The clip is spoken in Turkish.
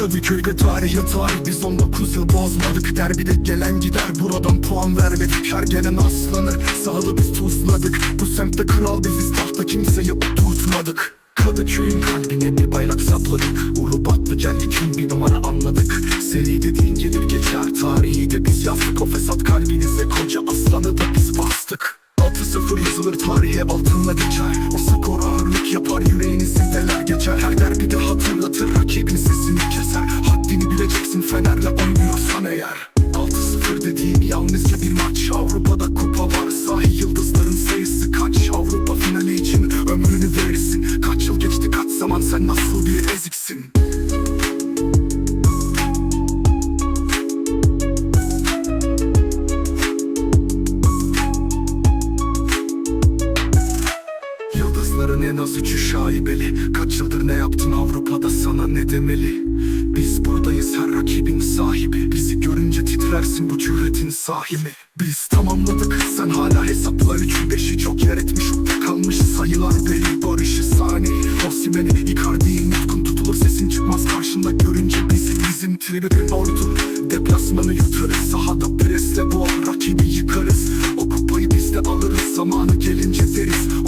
Kadıköy'de tarih yatar Biz 19 yıl bozmadık. Derbide gelen gider. Buradan puan vermedik. Her gelen aslanı Sağlı biz tuzladık. Bu semtte kral biziz. Tahta kimseyi oturtmadık. Kadıköy'ün kalbine bir bayrak sapladık. Ulu battı geldi. Kim bir numara anladık. Seri dediğin gelir geçer. Tarihi de biz yazdık O fesat kalbinize koca aslanı da biz bastık. 6-0 yazılır tarihe altınla geçer. O skor ağırlık yapar yüreğinizi neler geçer. Her derbide hatırlatır rakibin sesini keser. Haddini bileceksin Fener'le oynuyorsan eğer. 6-0 dediğin yalnızca bir maç. Avrupa'da kupa var sahi yıldızların sayısı kaç? Avrupa finali için ömrünü verirsin. Kaç yıl geçti kaç zaman sen nasıl bir eziksin Uçakların en az üçü şaibeli. Kaç yıldır ne yaptın Avrupa'da sana ne demeli? Biz buradayız her rakibin sahibi. Bizi görünce titrersin bu cüretin sahibi Biz tamamladık sen hala hesapla Üçü beşi çok yer etmiş. Kalmış sayılar belli barışı sahne Osimeni Icardi'yi nutkun tutulur Sesin çıkmaz. Karşında görünce bizi Bizim tribün ordu. Deplasmanı yutarız sahada presle boğar Rakibi yıkarız. O kupayı biz de alırız Zamanı gelince deriz.